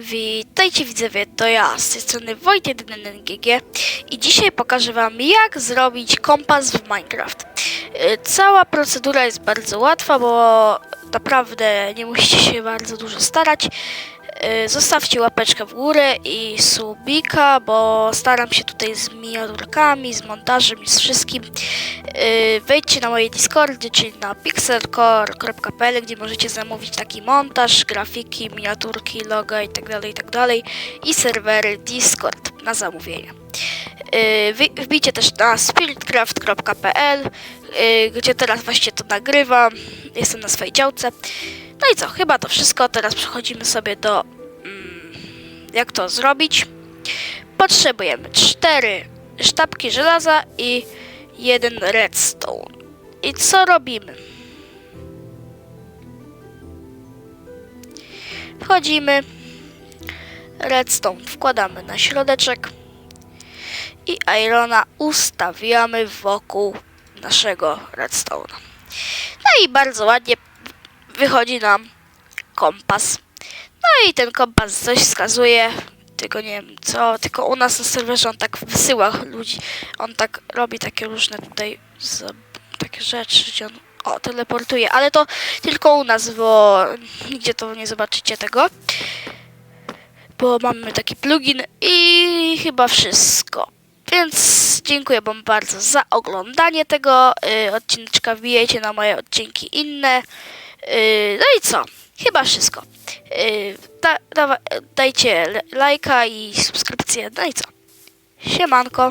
Witajcie widzowie, to ja, z tej strony Wojtek i dzisiaj pokażę wam jak zrobić kompas w Minecraft. Y, Cała procedura jest bardzo łatwa, bo naprawdę nie musicie się bardzo dużo starać. Y, Zostawcie łapeczkę w górę i subika, bo staram się tutaj z miniaturkami, z montażem i z wszystkim. Y, Wejdźcie na moje Discordy, czyli na pixelcore.pl, gdzie możecie zamówić taki montaż, grafiki, miniaturki, loga itd. itd. i serwery Discord na zamówienie. Y, Wbijcie też na spiritcraft.pl, gdzie teraz właśnie to nagrywam. Jestem na swojej działce. No i co, chyba to wszystko. Teraz przechodzimy sobie do jak to zrobić. Potrzebujemy cztery sztabki żelaza i jeden redstone. I co robimy? Wchodzimy, redstone wkładamy na środeczek i irona ustawiamy wokół naszego redstone'a. No i bardzo ładnie wychodzi nam kompas. No i ten kompas coś wskazuje, tylko nie wiem co, tylko u nas na serwerze on tak wysyła ludzi, on tak robi takie różne tutaj takie rzeczy, gdzie on o, teleportuje, ale to tylko u nas, bo nigdzie to nie zobaczycie tego. Bo mamy taki plugin i chyba wszystko. Więc dziękuję Wam bardzo za oglądanie tego y, odcineczka. Wbijajcie na moje odcinki inne. Y, no i co? Chyba wszystko. Y, da, dawa, dajcie lajka i subskrypcję. No i co? Siemanko.